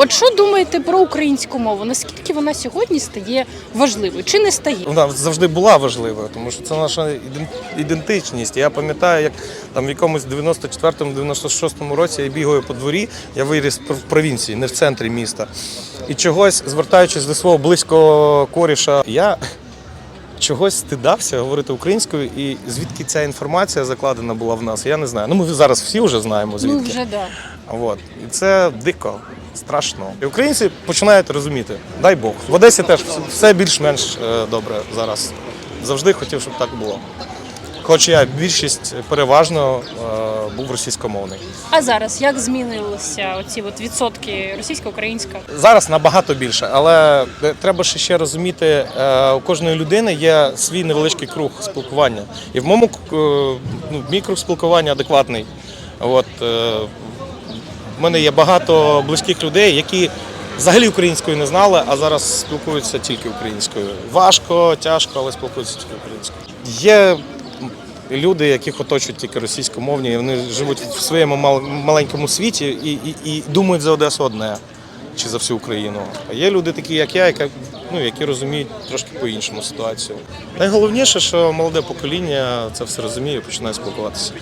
От що думаєте про українську мову? Наскільки вона сьогодні стає важливою? Чи не стає? Вона завжди була важливою, тому що це наша іден- ідентичність. Я пам'ятаю, як там в якомусь 94-96 році я бігаю по дворі, я виріс в провінції, не в центрі міста. І чогось, звертаючись до свого близького коріша, я чогось стидався говорити українською, і звідки ця інформація закладена була в нас, я не знаю. Ну ми зараз всі вже знаємо Ну звідки. вже да. От. І це дико, страшно. І українці починають розуміти. Дай Бог. В Одесі теж все більш-менш е, добре зараз. Завжди хотів, щоб так було. Хоч я більшість переважно е, був російськомовний. А зараз як змінилися оці от відсотки російсько-українська? Зараз набагато більше, але е, треба ще ще розуміти, е, у кожної людини є свій невеличкий круг спілкування. І в моєму е, ну, мій круг спілкування адекватний. От, е, в мене є багато близьких людей, які взагалі українською не знали, а зараз спілкуються тільки українською. Важко, тяжко, але спілкуються тільки українською. Є люди, яких оточують тільки російськомовні, і вони живуть в своєму маленькому світі і, і, і думають за Одесу одне чи за всю Україну. А є люди такі, як я, які, ну, які розуміють трошки по-іншому ситуацію. Найголовніше, що молоде покоління це все розуміє і починає спілкуватися.